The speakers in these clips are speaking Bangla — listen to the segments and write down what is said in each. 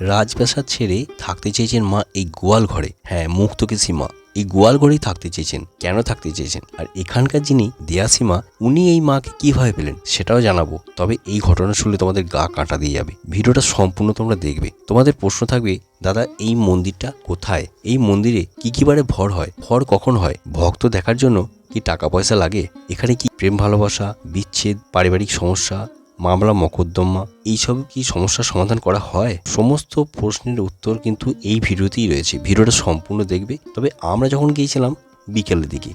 রাজপ্রাসাদ ছেড়ে থাকতে চেয়েছেন মা এই গোয়াল ঘরে। হ্যাঁ মুক্তকেশী মা। এই গোয়াল ঘরেই থাকতে চেয়েছেন। কেন থাকতে চেয়েছেন? আর এখানকার যিনি দেয়াসী মা, উনি এই মাকে কীভাবে পেলেন সেটাও জানাব। তবে এই ঘটনা শুনলে তোমাদের গা কাঁটা দিয়ে যাবে। ভিডিওটা সম্পূর্ণ তোমরা দেখবে। তোমাদের প্রশ্ন থাকবে, দাদা, এই মন্দিরটা কোথায়? এই মন্দিরে কি কি বারে ভর হয়? ভর কখন হয়? ভক্ত দেখার জন্য কি টাকা পয়সা লাগে? এখানে কি প্রেম ভালোবাসা, বিচ্ছেদ, পারিবারিক সমস্যা মামলা, মকদ্দমা এইসব কি সমস্যার সমাধান করা হয়? সমস্ত প্রশ্নের উত্তর কিন্তু এই ভিডিওতেই রয়েছে। ভিডিওটা সম্পূর্ণ দেখবে। তবে আমরা যখন গিয়েছিলাম বিকেলের দিকে,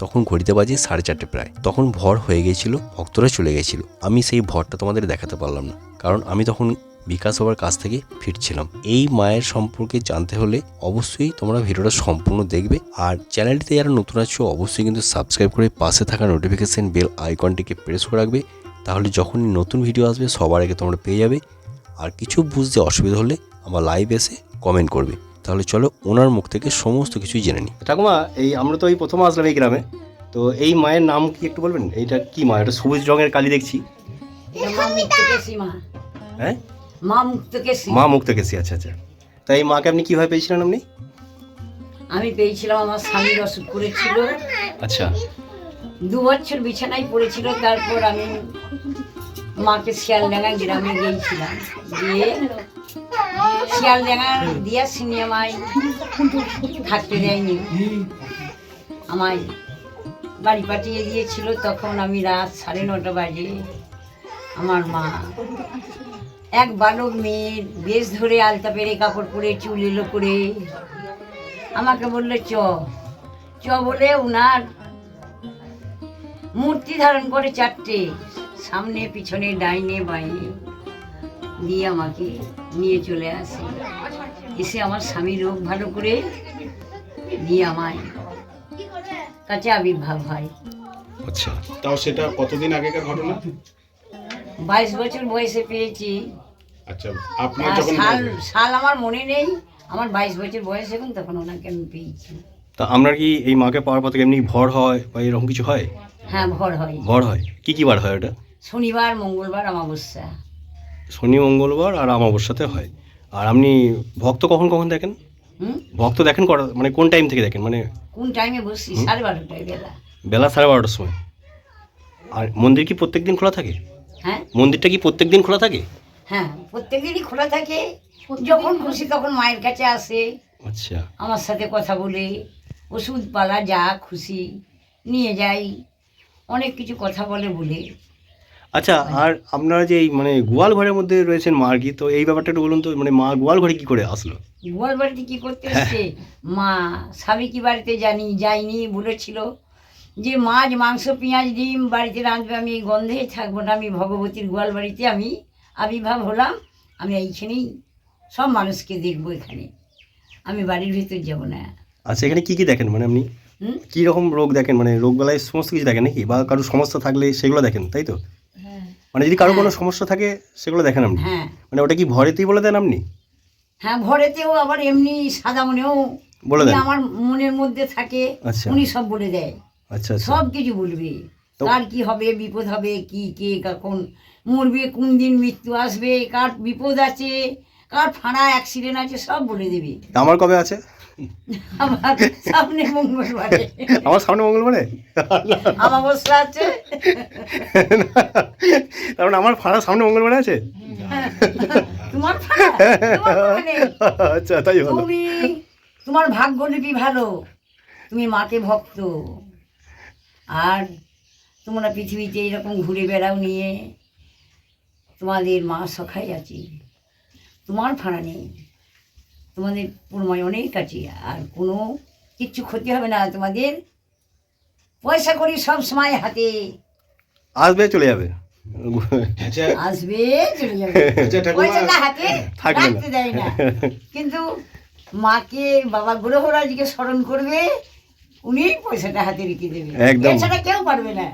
তখন ঘড়িতে বাজে সাড়ে চারটে প্রায়। তখন ভর হয়ে গিয়েছিল, ভক্তরা চলে গেছিল আমি সেই ভরটা তোমাদের দেখাতে পারলাম না। কারণ আমি তখন বিকাশ বাবার কাছ থেকে ফিরছিলাম। এই মায়ের সম্পর্কে জানতে হলে অবশ্যই তোমরা ভিডিওটা সম্পূর্ণ দেখবে। আর চ্যানেলটিতে যারা নতুন আছো, অবশ্যই কিন্তু সাবস্ক্রাইব করে পাশে থাকা নোটিফিকেশন বেল আইকনটিকে প্রেস করে রাখবে। তাহলে যখনই নতুন ভিডিও আসবে সবার আগে তোমরা পেয়ে যাবে। আর কিছু বুঝতে অসুবিধা হলে আমার লাইভ এসে কমেন্ট করবে। তাহলে চলো ওনার মুখ থেকে সমস্ত কিছুই জেনে নিই। ঠাকুমা এই আমরা তো এই প্রথম আসলাম এই গ্রামে। তো এই মায়ের নাম কি একটু বলবেন? এইটা কি মা? এটা সবুজ রঙের কালি দেখছি। এটা মা মুক্তকেশী মা। হ্যাঁ? মা মুক্তকেশী মা আচ্ছা আচ্ছা। তা এই মাকে আপনি কীভাবে পেয়েছিলেন আপনি? আমি পেয়েছিলাম আমার স্বামীর অসুখ করেছিল। আচ্ছা। দু বছর বিছানায় পড়েছিল, তারপর আমি মাকে শিয়ালডাঙ্গা গ্রামে গিয়েছিলাম। দিয়ে শিয়ালডাঙ্গা দিয়া সিনেমায় থাকতে দেয়নি। আমায় বাড়ি পাঠিয়ে দিয়েছিল, তখন আমি রাত সাড়ে নটা বাজে আমার মা এক বালক মেয়ের বেশ ধরে আলতা পেরে কাপড় পরে চুল এলো করে আমাকে বললে, চ। চ বলে উনার মূর্তি ধারণ করে চারটে সামনে পিছনে ডাইনে বাইনে দিয়ে আমাকে নিয়ে চলে আসে। এসে আমার স্বামী রোগ ভালো করে দিয়ে আমায় কাছে আবির্ভাব হয়। আচ্ছা তাও সেটা কতদিন আগেকার ঘটনা? বাইশ বছর বয়সে পেয়েছি। আচ্ছা আপনার যখন সাল সাল আমার মনে নেই আমার বাইশ বছর বয়স এখন তখন ওনাকে আমি পেয়েছি। তা আপনার কি এই মাকে পাওয়ার পর থেকে এমনি ভর হয় বা এরকম কিছু হয়? হ্যাঁ ভর হয়। ভর হয়। কি কি বার হয় ওটা? শনিবার মঙ্গলবার অমাবস্যা। শনি মঙ্গলবার আর অমাবস্যাতে হয়। আর আপনি ভক্ত কখন কখন দেখেন? হুম? ভক্ত দেখেন কটা মানে কোন টাইম থেকে দেখেন? মানে কোন টাইমে বসছি? সাড়ে বারোটায় বেলা। বেলা সাড়ে বারোটার সময়। আর মন্দির কি প্রত্যেক দিন খোলা থাকে? হ্যাঁ? মন্দিরটা কি প্রত্যেক দিন খোলা থাকে? হ্যাঁ প্রত্যেকদিনই খোলা থাকে। যখন খুশি তখন মায়ের কাছে আসে। আচ্ছা। আমার সাথে কথা বলে ওষুধ পালা যা খুশি নিয়ে যাই। অনেক কিছু কথা বলে বলে। আচ্ছা আর আপনারা যে এই মানে গোয়াল ঘরের মধ্যে রয়েছেন মা কি তো এই ব্যাপারটা একটু বলুন তো মানে মা গোয়াল ঘরে কি করে আসলো? গোয়াল বাড়িতে কি করতে এসছে? মা স্বামী কি বাড়িতে জানি যাইনি বলেছিল যে মাছ মাংস পেঁয়াজ ডিম বাড়িতে রাঁধবে আমি এই গন্ধে থাকব না আমি ভগবতীর গোয়াল বাড়িতে আমি আবির্ভাব হলাম আমি এইখানেই সব মানুষকে দেখব এখানে। আমি বাড়ির ভিতর যাব না। আচ্ছা এখানে কি কি দেখেন মানে আপনি? কি রকম রোগ দেখেন? মানে রোগ বেলায় সমস্ত কিছু দেখেন নাকি? বা কারও সমস্যা থাকলে সেগুলো দেখেন তাই তো? মানে যদি কারও কোনো সমস্যা থাকে সেগুলো দেখেন আপনি? হ্যাঁ। মানে ওটা কি ভরেতেই বলে দেন আপনি? হ্যাঁ ঘরেতেও আবার এমনি সাদা মনেও বলে দেন। আমার মনের মধ্যে থাকে আচ্ছা। উনি সব বলে দেয়। আচ্ছা আচ্ছা। সব কিছু বলবে। কার কি হবে বিপদ হবে কি কে কখন মরবে কোন দিন মৃত্যু আসবে কার বিপদ আছে কার ফাঁড়া অ্যাক্সিডেন্ট আছে সব বলে দেবে। আমার কবে আছে? আমার সামনে মঙ্গলবারে। আমার সামনে মঙ্গলবারে? আছে। মানে আমার ফাড়া সামনে মঙ্গলবারে আছে? তোমার। আচ্ছা তাই ভালো। তুমি তোমার ভাগ্যলিপি ভালো। তুমি মাকে ভক্ত। আর তোমরা পৃথিবীতে এরকম ঘুরে বেড়াও নিয়ে। তোমাদের মা সখাই আছে। তোমার ফাঁড়া নেই। তোমাদের পুরমায় অনেক আছে আর কোনো কিচ্ছু ক্ষতি হবে না। তোমাদের পয়সা করি সব সময় হাতে। আসবে চলে যাবে। আচ্ছা আসবে চলে যাবে। পয়সাটা হাতে রাখতে দেয় না। কিন্তু মাকে বাবা গ্রহরাজকে স্মরণ করবে উনি পয়সাটা হাতে রেখে দেবে। একদম। এছাড়া কেউ পারবে না।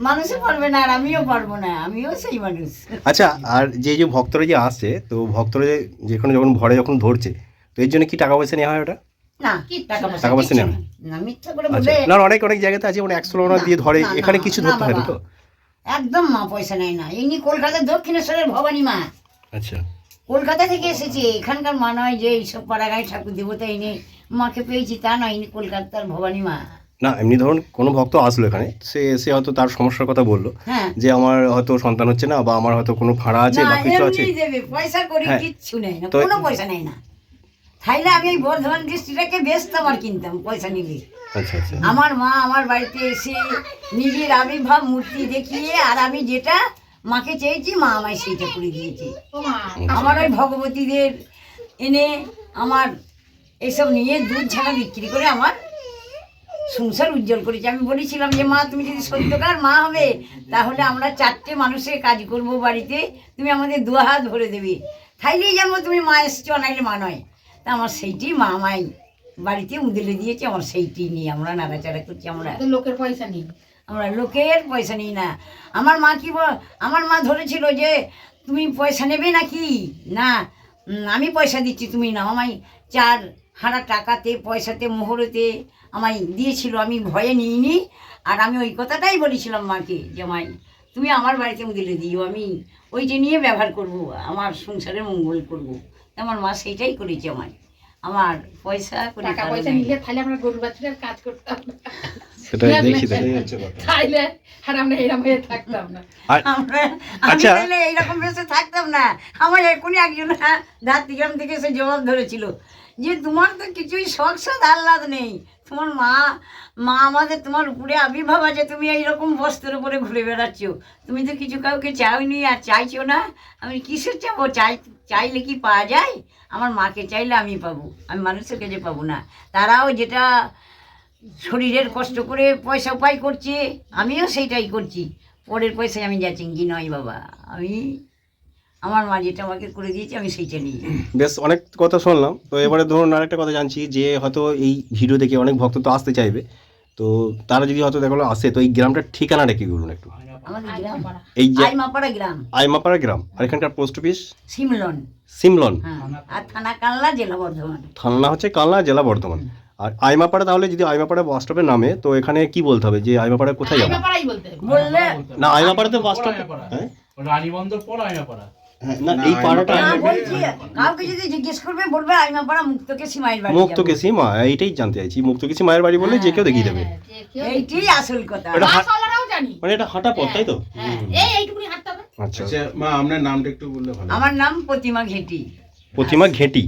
মানুষও পারবে না আর আমিও পারব না আমিও সেই মানুষ। আচ্ছা আর যে যে ভক্তরা যে আসছে তো ভক্তরা যে যেখানে যখন ভরে যখন ধরছে তো এর জন্য কি টাকা পয়সা নেওয়া হয় ওটা? না টাকা পয়সা টাকা পয়সা কিচ্ছু নেই। না। না মিথ্যা করে না অনেক অনেক জায়গাতে আছে মানে একশো লোনা দিয়ে ধরে এখানে কিছু ধরতে হয় তো? একদম মা পয়সা নেয় না ইনি কলকাতার দক্ষিণেশ্বরের ভবানী মা। আচ্ছা। কলকাতা থেকে এসেছে এখানকার মা নয় যে এইসব পাড়াগাঁয় ঠাকুর দেবতা এনে মাকে পেয়েছি তা নয় ইনি কলকাতার ভবানী মা। না এমনি ধরুন কোনো ভক্ত আসলো এখানে সে সে হয়তো তার সমস্যার কথা বলল হ্যাঁ। যে আমার হয়তো সন্তান হচ্ছে না বা আমার হয়তো কোনো ভাড়া আছে বা কিছু আছে। পয়সা করে হ্যাঁ। কিচ্ছু নেই না কোনো পয়সা নেই না। তাইলে আমি এই বর্ধমান ডিস্ট্রিক্টটাকে কিনতাম পয়সা নিলে আচ্ছা আচ্ছা। আমার মা আমার বাড়িতে এসে নিজের আবির্ভাব মূর্তি দেখিয়ে আর আমি যেটা মাকে চেয়েছি মা আমায় সেইটা করে দিয়েছে। আমার ওই ভগবতীদের এনে আমার এসব নিয়ে দুধ ছানা বিক্রি করে আমার সংসার উজ্জ্বল করেছে। আমি বলেছিলাম যে মা তুমি যদি সত্যকার মা হবে তাহলে আমরা চারটে মানুষের কাজ করব বাড়িতে। তুমি আমাদের দু হাত ভরে দেবে। তাইলেই জানব তুমি মা এসছো নাইলে মা নয়। তা আমার সেইটি মা মাই বাড়িতে উদলে দিয়েছে আমার সেইটি নিয়ে আমরা নাড়াচাড়া করছি আমরা লোকের পয়সা নেই। আমরা লোকের পয়সা নিই না। আমার মা কি বল আমার মা ধরেছিল যে তুমি পয়সা নেবে নাকি? না আমি পয়সা দিচ্ছি তুমি নাও আমায় চার হারা টাকাতে পয়সাতে মোহরেতে আমায় দিয়েছিল আমি ভয়ে নিইনি। আর আমি ওই কথাটাই বলেছিলাম মাকে যে আমায় তুমি আমার বাড়িতে দিলে দিও আমি ওইটা নিয়ে ব্যবহার করব আমার সংসারে মঙ্গল করব। আমার মা সেইটাই করেছে আমায়। আমার পয়সা করে টাকা পয়সা নিলে তাহলে আমরা গরু বাছুরের কাজ করতাম সেটাই তাইলে আর আমরা হয়ে থাকতাম না। আমরা আমি আচ্ছা। তাহলে এইরকম বেশে থাকতাম না। আমার এখনই একজন ধাত্রিগ্রাম থেকে এসে জবাব ধরেছিল। যে তোমার তো কিছুই শখ আহ্লাদ নেই। তোমার মা মা আমাদের তোমার উপরে আবির্ভাব আছে, তুমি এইরকম বস্ত্রের উপরে ঘুরে বেড়াচ্ছ। তুমি তো কিছু কাউকে চাওনি আর চাইছো না। আমি কিসের চাবো? চাই, চাইলে কি পাওয়া যায়? আমার মাকে চাইলে আমি পাবো, আমি মানুষের কাছে পাবো না। তারাও যেটা শরীরের কষ্ট করে পয়সা উপায় করছে, আমিও সেইটাই করছি। পরের পয়সায় আমি যাচ্ছি কি নয় বাবা। আমি আমার মা যেটা আমাকে করে দিয়েছে আমি সেইটা নিয়ে বেশ অনেক কথা শুনলাম। তো এবারে ধরুন আরেকটা কথা জানছি যে হয়তো এই ভিডিও দেখে অনেক ভক্ত তো আসতে চাইবে। তো তারা যদি হয়তো দেখল আসে তো এই গ্রামটার ঠিকানাটা কি বলুন একটু? আমাদের গ্রাম এই যে আইমাপাড়া গ্রাম। আইমাপাড়া গ্রাম। আর এখানকার পোস্ট অফিস? সিমলন। সিমলন। হ্যাঁ আর থানা কানলা জেলা বর্ধমান। থানা হচ্ছে কালনা জেলা বর্ধমান। আর আইমাপাড়া তাহলে যদি আইমাপাড়া বাস স্টপের নামে তো এখানে কি বলতে হবে যে আইমাপাড়া কোথায় যাব। না আইমাপাড়াতে বাস স্টপ রানীবন্দর পর হ্যাঁ, না এই পাড়াটা বলছি কাউকে যদি জিজ্ঞেস করবে বলবে আইমাপাড়া মুক্তকে সীমাইয়ের বাড়ি মুক্ত মা এইটাই জানতে চাইছি। মুক্ত কেসি মায়ের বাড়ি বললে যে কেউ দেখিয়ে দেবে। হ্যাঁ, এইটাই আসল কথা। মানে এটা হাঁটা পথ তাই তো? হ্যাঁ এই এইটুকুনি হাঁটতে হবে। আচ্ছা। আচ্ছা মা আপনার নামটা একটু বললে ভালো আমার নাম প্রতিমা ঘেটি। প্রতিমা ঘেঁটি।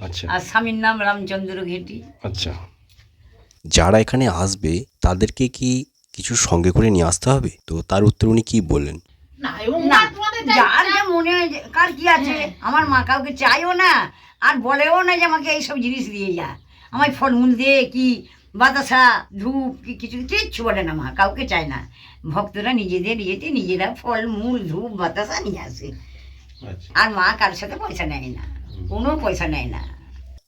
আচ্ছা। আর স্বামীর নাম রামচন্দ্র ঘেটি। আচ্ছা। যারা এখানে আসবে তাদেরকে কি কিছু সঙ্গে করে নিয়ে আসতে হবে? তো তার উত্তর উনি কি বললেন? না যার যা মনে হয় যে- কার কি আছে? হ্যাঁ। আমার মা কাউকে চাইও না আর বলেও না যে আমাকে এইসব জিনিস দিয়ে যা। আমায় ফলমূল দিয়ে কি বাতাসা ধূপ কি কিছু কিচ্ছু বলে না মা কাউকে চায় না। ভক্তরা নিজেদের ইয়েতে নিজেরা ফল মূল ধূপ বাতাসা নিয়ে আসে। আচ্ছা। আর মা কার সাথে পয়সা নেয় না কোনো পয়সা নেয় না।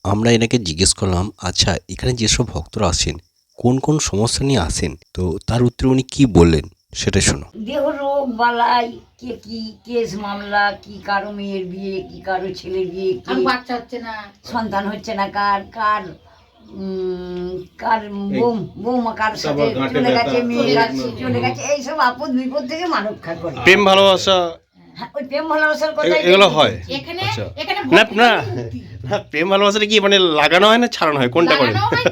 আমরা এনাকে জিজ্ঞেস করলাম আচ্ছা এখানে যেসব ভক্তরা আসেন কোন কোন সমস্যা নিয়ে আসেন? তো তার উত্তরে উনি কি বললেন? সেটা শুনো। দেহ রোগ বালাই কে কি কেস মামলা কি কারও মেয়ের বিয়ে কি কারও ছেলের বিয়ে কি বাচ্চা হচ্ছে না। সন্তান হচ্ছে না কার কার উম, কার বোম বৌমা কার সাথে চলে গেছে মেয়ে চলে গেছে গেছে। চলে গেছে এইসব আপদ বিপদ থেকে মানব খা করে। প্রেম ভালোবাসা ওই প্রেম ভালোবাসার কথা এগুলো হয়। এখানে আচ্ছা। এখানে না না করে মুক্তি। না প্রেম ভালোবাসাটা কি মানে লাগানো হয় না ছাড়ানো হয়? কোনটা হয়, হয়।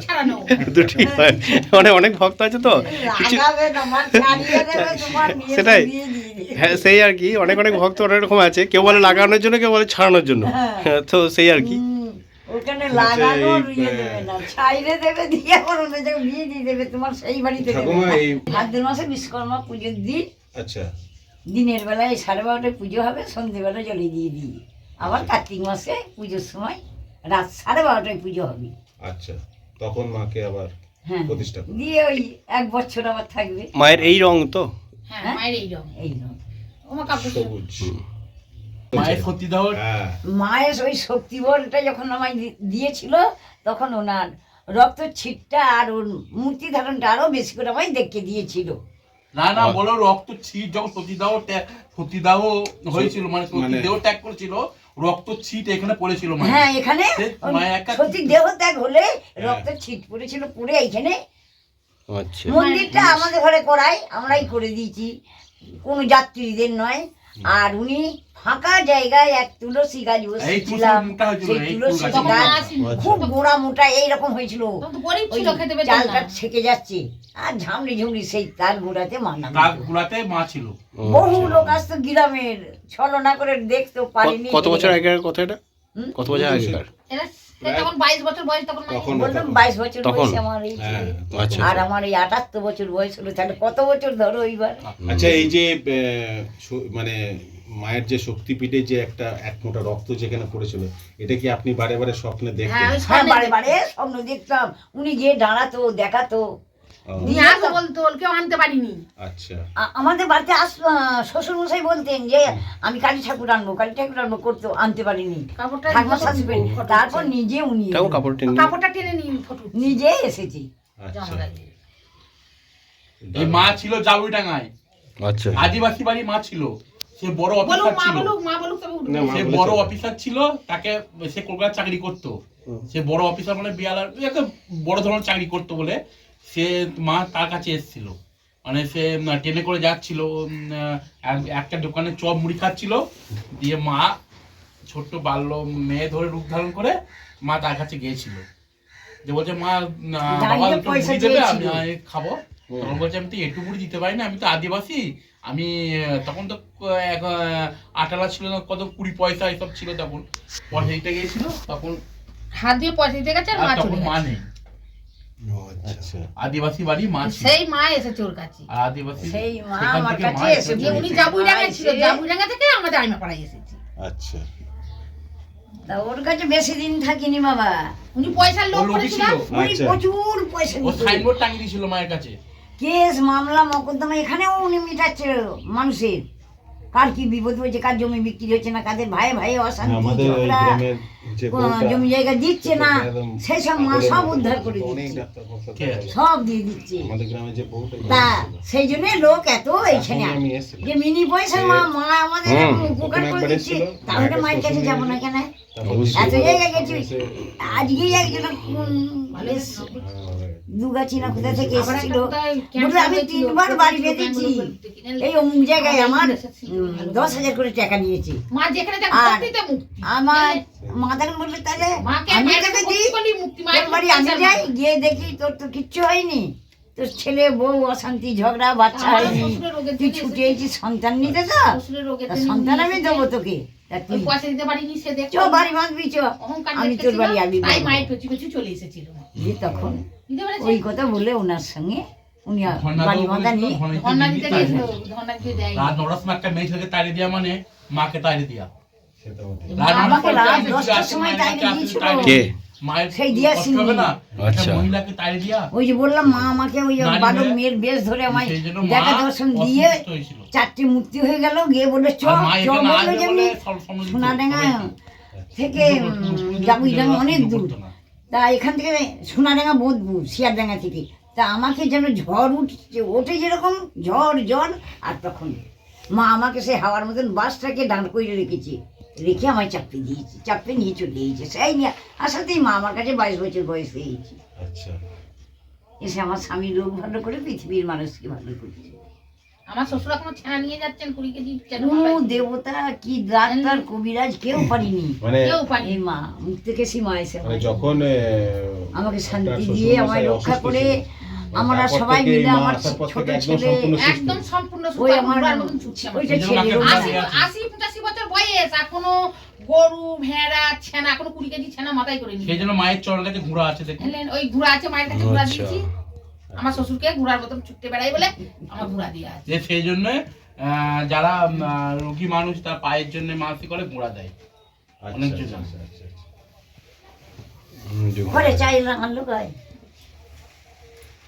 দুটি হয়। মানে অনেক ভক্ত আছে তো। কিছু লাগাবে তোমার ছাড়িয়ে দেবে তোমার নিয়ে সেটাই। হ্যাঁ সেই আর কি। অনেক অনেক ভক্ত অনেক রকম আছে। কেউ বলে লাগানোর জন্য কেউ বলে ছাড়ানোর জন্য। হ্যাঁ, তো সেই আর কি। ওখানে লাগানো রুইয়ে দেবে না। ছাইরে দেবে দিয়ে আবার অন্য জায়গায় বিয়ে দিয়ে দেবে। তোমার সেই বাড়িতে দেবে ঠাকুমা না। এই ভাদ্র মাসে বিশ্বকর্মা পুজোর দিন আচ্ছা। দিনের বেলায় সাড়ে বারোটায় পুজো হবে সন্ধেবেলা জলে দিয়ে দিই। আবার কার্তিক মাসে পুজোর সময় রাত সাড়ে বারোটায় পুজো হবে। আচ্ছা তখন মাকে আবার হ্যাঁ প্রতিষ্ঠা দিয়ে ওই এক বছর আবার থাকবে। মায়ের এই রং তো? হ্যাঁ মায়ের এই রকম এই কাপড় সবুজ। মায়ের হ্যাঁ। মায়ের ওই শক্তি বলটা যখন আমায় দিয়েছিল তখন ওনার রক্ত ছিটটা আর ওর মূর্তি ধারণটা আরও বেশি করে আমায় দেখে দিয়েছিল। না না বলো রক্ত ছিট যখন সতীদাহ সতীদাহ হয়েছিল মানে সতীদেহ ত্যাগ করেছিল রক্ত ছিট এখানে পড়েছিল মানে। হ্যাঁ এখানে সতীদেহ ত্যাগ হলে রক্ত ছিট পড়েছিল পড়ে এইখানে। আচ্ছা। মন্দিরটা আমাদের ঘরে করাই আমরাই করে দিয়েছি। কোনো যাত্রীদের নয়। আর উনি ফাঁকা জায়গায় এক তুলসী গাছ বসেছিলাম সেই তুলসী গাছ খুব গোড়া মোটা এইরকম হয়েছিল। চালটা ছেকে যাচ্ছে। আর ঝামড়ি ঝুমড়ি সেই তার গোড়াতে মানা গুলাতে মা ছিল। বহু লোক আসতো গ্রামের ছলনা করে দেখতো পারিনি কত বছর আগের কথা এটা? কত বছর আগেকার? সে তখন বাইশ বছর বয়স তখন বললাম বাইশ বছর তখন? আমার এই হ্যাঁ আচ্ছা। আর আমার এই আটাত্তর বছর বয়স হলো তাহলে কত বছর ধরো এইবার? আচ্ছা এই যে আহ, মানে মায়ের যে শক্তিপীঠে যে একটা এক মোটা রক্ত যেখানে পড়েছিল এটা কি আপনি বারে বারে স্বপ্নে হ্যাঁ দেখতেন হ্যাঁ বারে বারে স্বপ্ন দেখতাম। উনি গিয়ে দাঁড়াতো দেখাতো। নিয়ে আসো বলতো কেউ আনতে পারিনি। আচ্ছা। আমাদের বাড়িতে আস শ্বশুর মশাই বলতেন যে আমি কালী ঠাকুর আনব কালী ঠাকুর আনব করতো আনতে পারিনি। ঠাকুমা শাশুড়ি তারপর নিজে উনি কেমন টেনে নিয়ে- কাপড়টা টেনে নিন ফটো নিজে এসেছি। আচ্ছা। এই মা ছিল আচ্ছা। আদিবাসী বাড়ি মা ছিল। সে বড় অফিসার ছিল। সে বড় অফিসার ছিল তাকে সে কলকাতা চাকরি করতো। সে বড় অফিসার মানে বিয়ালার একটা বড় ধরনের চাকরি করতো বলে। সে মা তার কাছে এসেছিল। মানে সে ট্রেনে করে যাচ্ছিল একটা দোকানে চপ মুড়ি খাচ্ছিল। দিয়ে মা ছোট্ট বাল্য মেয়ে ধরে রূপ ধারণ করে মা তার কাছে গিয়েছিল। যে বলছে মা বাবা মুড়ি দেবে আমি খাব। তখন বলছে আমি তো একটু মুড়ি দিতে পারি না আমি তো আদিবাসী। আমি তখন তো এক আটালা ছিল না কত কুড়ি পয়সা এসব ছিল তখন। পয়সা দিতে গিয়েছিল তখন হাত দিয়ে পয়সা দিতে গেছে আর আর মা তখন মা নেই। আচ্ছা। আদিবাসী বাড়ি মা সেই মা এসেছে ওর কাছে। আদিবাসী সেই মা আমার কাছে মা এসে যে উনি জাবুইডাঙ্গা ছিল জাবুইডাঙ্গা থেকে আমাদের আইমা পাড়ায় এসেছে। আচ্ছা। তা ওর কাছে বেশি দিন থাকিনি বাবা। উনি পয়সার লোক ও করেছিল উনি আচ্ছা। প্রচুর পয়সা ও সাইনবোর্ড টাঙিয়ে দিয়েছিল মায়ের কাছে। কেস মামলা মকদ্দমা এখানেও উনি মিটাচ্ছে মানুষের। কার কি বিপদ হয়েছে কার জমি বিক্রি হচ্ছে না কাদের ভাই ভাই অশান্তি আমাদের ঝগড়া, গ্রামের যে কোন বউটা, জমি জায়গা দিচ্ছে না সেসব সেই সব মা সব উদ্ধার করে দিচ্ছে। সব দিয়ে দিচ্ছে। আমাদের গ্রামে যে বউটা তা সেই জন্য লোক এত এইখানে। যে মিনি পয়সা মা মা আমাদের উপকার করে দিচ্ছে। তাহলে মায়ের মায়ের কাছে যাব না কেন? তারপর এত জায়গায় গেছি। এসে- আজকেই একজন বেশ দুগাছি না কোথা থেকে এসেছিল? আমি তিনবার বাড়ি বেঁধেছি। এই অমুক জায়গায় আমার দশ হাজার করে টাকা নিয়েছে। মা যেখানে যাক আর আমার মাদার বলল তাহলে? আমি দিই। বাড়ি আমি যাই গিয়ে দেখি তোর তো কিচ্ছু হয়নি। তোর ছেলে বউ অশান্তি ঝগড়া বাচ্চা হয়নি। তুই ছুটে সন্তান নিতে তো? সন্তান আমি দেবো তোকে। পয়সা দিতে পারিনি সে দেখো বাড়ি বাঁধবি চ। অহংকার আমি তোর বাড়ি আগে তাই মায়ের পেছু পেছু চলে এসেছিল দিয়ে তখন ওই কথা বলে ওনার সঙ্গে উনি বাড়ি বাঁধা নিয়ে ধর্ণা দিতে ধর্ণা দিতে দিতে গেছিল ধর্ণা দিতে দেয়নি। রাত নটার সময় একটা মেয়ে ছেলেকে তাড়িয়ে দেওয়া মানে মাকে তাড়িয়ে দেওয়া আমাকে রাত দশটার সময় তাড়িয়ে দিয়েছিল। সেই দিয়া কষ্ট সিংহ। হবে না আচ্ছা। মহিলাকে তাড়িয়ে দিয়া ওই যে বললাম মা আমাকে ওই বালক মেয়ের বেশ ধরে আমায় দেখা দর্শন দিয়ে। চারটে মুক্তি হয়ে গেল গিয়ে বলল চ চ বলল বলে সময় সোনাডাঙ্গা। থেকে পুজো অনেক দূর তা এখান থেকে সোনাডাঙ্গা বোধপুর শিয়ারডাঙ্গা থেকে তা আমাকে যেন ঝড় উঠছে ওঠে যেরকম ঝড় ঝড় আর তখন মা আমাকে সেই হাওয়ার মতন বাসটাকে দাঁড় করে রেখেছে রেখে আমায় চাপতে দিয়েছে চাপতে নিয়ে চলে গিয়েছে সেই নিয়ে আসাতেই মা আমার কাছে বাইশ বছর বয়স হয়েছে আচ্ছা। এসে আমার স্বামী লোক ভালো করে পৃথিবীর মানুষকে ভালো করছে আমার শ্বশুর এখন ছানা নিয়ে যাচ্ছেন কুড়ি কেজি কেন দেবতা কি ডাক্তার কবিরাজ কেউ পারিনি। মানে কেউ মা মুখ থেকে সীমা এসে মানে যখন আমাকে শান্তি দিয়ে আমায় রক্ষা করে আমরা সবাই মিলে আমার ছোট ছেলে একদম সম্পূর্ণ ওই আমার মতন ছুটছে আমার। ওইটা এখনও গরু ভেড়া ছানা এখনও কুড়ি কেজি ছানা মাথায় করে সেই জন্য মায়ের চরণ কাছে ঘোড়া আছে দেখুন। এলেন, ওই ঘোড়া আছে মায়ের কাছে ঘোড়া আচ্ছা। দিয়েছি। আমার শ্বশুরকে ঘোড়ার মতন ছুটতে বেড়াই বলে আমার ঘোড়া দিয়ে আছে। সেই জন্য যারা রোগী মানুষ তার পায়ের জন্য মানসিক করে ঘোড়া দেয়। আচ্ছা, অনেক আচ্ছা, জন। ঘরে চাইলাম আনলো গায়ে।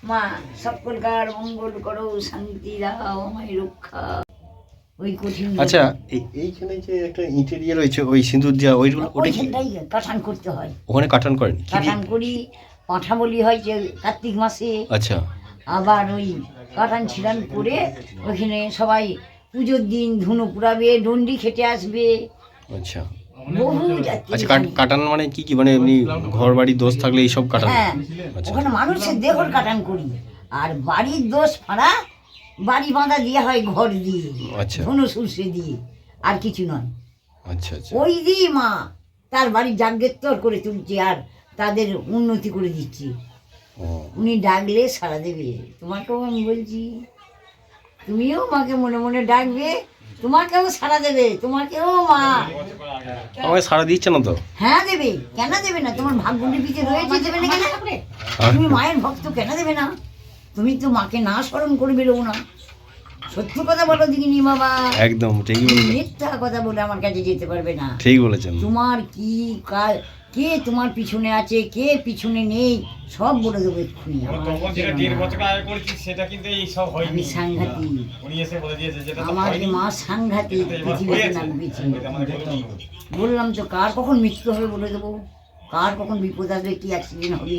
মা সকলকার মঙ্গল করো শান্তি দাও আমায় রক্ষা। ওই কঠিন আচ্ছা। এইখানে যে একটা ইন্টেরিয়ার রয়েছে ওই সিঁদুর দেওয়া ওইগুলো ওটা কি? কাঠান করতে হয়। ওখানে কাটান করেন? কি দিয়ে? কাঠান করি পাঁঠা বলি হয় যে কার্তিক মাসে। আচ্ছা। আবার ওই কাটান ছিড়ান করে ওখানে সবাই পুজোর দিন ধুনো পুরাবে ডন্ডি খেটে আসবে। আচ্ছা। আচ্ছা কাট- কাটান মানে কি কি? মানে এমনি ঘর বাড়ির দোষ থাকলে এইসব কাটান হ্যাঁ আচ্ছা। ওখানে মানুষের দেহর কাটান করি। আর বাড়ির দোষ ফাড়া বাড়ি বাঁধা দিয়ে হয় ঘর দিয়ে আচ্ছা। ধনু সরষে দিয়ে আর কিছু নয়। আচ্ছা আচ্ছা। ওই দিই মা তার বাড়ি জাগ্যেত্তর করে তুলছে আর তাদের উন্নতি করে দিচ্ছে। উনি ডাকলে সাড়া দেবে। তোমাকেও আমি বলছি তুমিও মাকে মনে মনে ডাকবে তোমাকেও সাড়া দেবে তোমাকেও মা। আমাকে সারা দিচ্ছে না তো? হ্যাঁ দেবে। কেন দেবে না? তোমার ভাগ্য লিপিতে রয়েছে দেবে না কেন? তুমি মায়ের ভক্ত কেন দেবে না? তুমি তো মাকে না স্মরণ করে বেরোবো না সত্যি কথা বলো দিকিনি বাবা। একদম ঠিকই বলেছেন মিথ্যা কথা বলে আমার কাছে যেতে পারবে না। ঠিক বলেছেন। তোমার কি কাজ কে তোমার পিছনে আছে কে পিছনে নেই সব বলে দেবো এক্ষুনি। আমি সাংঘাতিক। উনি এসে বলে দিয়েছে যেটা তো আমার মা সাংঘাতিক পৃথিবীতে। বললাম তো কার কখন মৃত্যু হবে বলে দেবো? কার কখন বিপদ আসবে কি অ্যাক্সিডেন্ট হবে?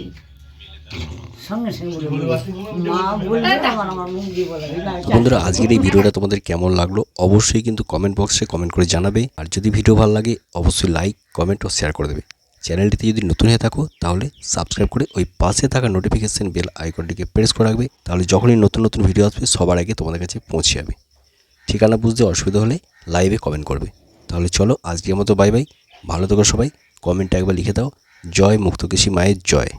সঙ্গে সঙ্গে মা বলবে আমার আমার মুখ দিয়ে বলা। যাবে না। তো বন্ধুরা আজকের এই ভিডিওটা তোমাদের কেমন লাগল অবশ্যই কিন্তু কমেন্ট বক্সে কমেন্ট করে জানাবে। আর যদি ভিডিও ভালো লাগে অবশ্যই লাইক কমেন্ট ও শেয়ার করে দেবে। চ্যানেলটিতে যদি নতুন হয়ে থাকো তাহলে সাবস্ক্রাইব করে ওই পাশে থাকা নোটিফিকেশান বেল আইকনটিকে প্রেস করে রাখবে। তাহলে যখনই নতুন নতুন ভিডিও আসবে সবার আগে তোমাদের কাছে পৌঁছে যাবে। ঠিকানা বুঝতে অসুবিধা হলে লাইভে কমেন্ট করবে। তাহলে চলো আজকের মতো বাই বাই ভালো থেকো সবাই। কমেন্টে একবার লিখে দাও। জয় মুক্তকেশী মায়ের জয়।